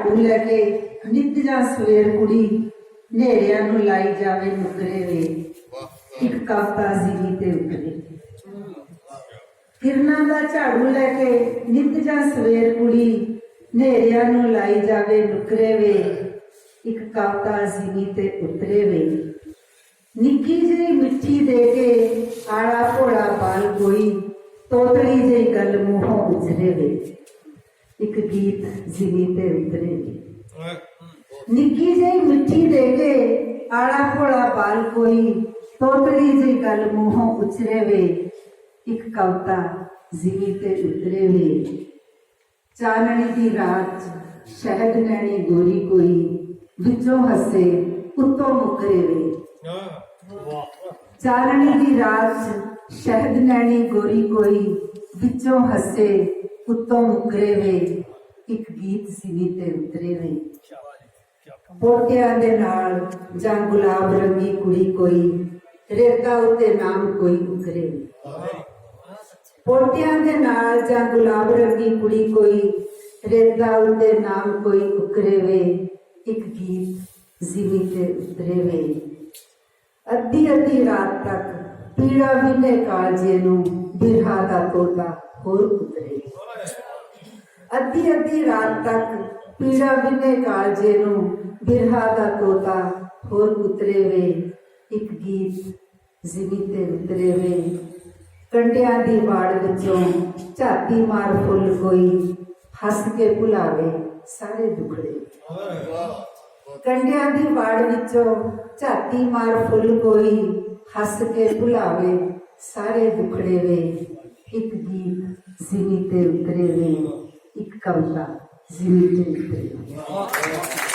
ਝਾੜੂ ਲੈ ਕੇ ਨਿੱਤ ਜਾਂ ਸਵੇਰ ਕੁੜੀ ਨੇਰਿਆਂ ਨੂੰ ਲਾਈ ਜਾਵੇ ਨੁਕਰੇ ਵੇ। ਇੱਕ ਕਵਤਾ ਜ਼ਿਮੀ ਤੇ ਉਤਰੇ ਕਿਰਨਾਂ ਦਾ ਝਾੜੂ ਲੈ ਕੇ ਨਿੱਤ ਜਾਂ ਸਵੇਰ ਕੁੜੀ ਨੇਰਿਆਂ ਨੂੰ ਲਾਈ ਜਾਵੇ ਨੁਕਰੇ ਵੇ। ਇੱਕ ਕਵਤਾ ਜ਼ਿਮੀ ਤੇ ਉਤਰੇ ਵੇ। ਨਿੱਕੀ ਜਿਹੀ ਮਿੱਠੀ ਦੇ ਕੇ ਆੜਾ ਭੋੜਾ ਬਾਲ ਕੋਈ ਤੋਤੜੀ ਜਿਹੀ ਗੱਲ ਮੂੰਹੋਂ ਉਜਰੇ ਵੇ। ਇੱਕ ਗੀਤ ਜ਼ਿਮੀ ਤੇ ਉਤਰੇ। ਨਿੱਕੀ ਜਿਹੀ ਮਿੱਠੀ ਦੇ ਕੇ ਆੜਾ ਭੋਲਾ ਬਾਲ ਕੋਈ ਤੋਤੜੀ ਜਿਹੀ ਗੱਲ ਮੂੰਹੋਂ ਉਚਰੇ ਵੇ। ਇੱਕ ਕਵਤਾ ਜ਼ਿਮੀ ਤੇ ਉਤਰੇ ਵੇ। ਚਾਨਣੀ ਦੀ ਰਾਤ ਸ਼ਹਿਦ ਨੈਣੀ ਗੋਰੀ ਕੋਈ ਵਿੱਚੋਂ ਹੱਸੇ ਉੱਤੋਂ ਮੁਕਰੇ ਵੇ। ਚਾਨਣੀ ਦੀ ਰਾਤ ਸ਼ਹਿਦ ਨੈਣੀ ਗੋਰੀ ਕੋਈ ਵਿੱਚੋਂ ਹੱਸੇ ਉੱਤੋਂ ਮੁਕਰੇ ਵੇ ਇੱਕ ਗੀਤ ਜ਼ਿਮੀ ਤੇ ਉਤਰੇ ਵੇ। ਪੋਟਿਆਂ ਦੇ ਨਾਲ ਜਾਂ ਗੁਲਾਬ ਰੰਗੀ ਕੁੜੀ ਕੋਈ ਰੇਤਾ ਉੱਤੇ ਨਾਮ ਕੋਈ ਉਕਰੇ ਪੋਟਿਆਂ ਦੇ ਨਾਲ ਜਾਂ ਗੁਲਾਬ ਰੰਗੀ ਕੁੜੀ ਕੋਈ ਰੇਤਾ ਉੱਤੇ ਨਾਮ ਕੋਈ ਉਕਰੇ ਵੇ। ਇੱਕ ਗੀਤ ਜ਼ਿਮੀ ਤੇ ਉਤਰੇ ਵੇ। ਅੱਧੀ ਅੱਧੀ ਰਾਤ ਤੱਕ ਪੀੜਾ ਵਿਨੇ ਕਾਲਜੇ ਨੂੰ ਬਿਰਹਾ ਦਾ ਤੋਤਾ। ਹੋਰ ਉਤਰੇ ਅੱਧੀ ਅੱਧੀ ਰਾਤ ਤੱਕ ਪੀੜਾ ਵਿਨੇ ਕਾਲਜੇ ਨੂੰ ਬਿਰਹਾ ਦਾ ਤੋਤਾ ਹੋਰ ਉਤਰੇ ਵੇ, ਇੱਕ ਗੀਤ ਜ਼ਿਮੀ ਤੇ ਉਤਰੇ ਵੇ। ਕੰਡਿਆਂ ਦੀ ਬਾੜ ਵਿੱਚੋਂ ਝਾਤੀ ਮਾਰ ਫੁੱਲ ਕੋਈ ਹੱਸ ਕੇ ਭੁਲਾਵੇ ਸਾਰੇ ਦੁਖੜੇ। ਕੰਡਿਆਂ ਦੀ ਬਾੜ ਵਿੱਚੋਂ ਝਾਤੀ ਮਾਰ ਫੁੱਲ ਕੋਈ ਹੱਸ ਕੇ ਭੁਲਾਵੇ ਸਾਰੇ ਦੁਖੜੇ ਵੇ। ਇੱਕ ਗੀਤ ਜ਼ਿਮੀ ਤੇ ਉਤਰੇ ਵੇ ਇੱਕ ਕਵਿਤਾ ਜ਼ਿਮੀ ਤੇ ਉਤਰੇ ਵੇ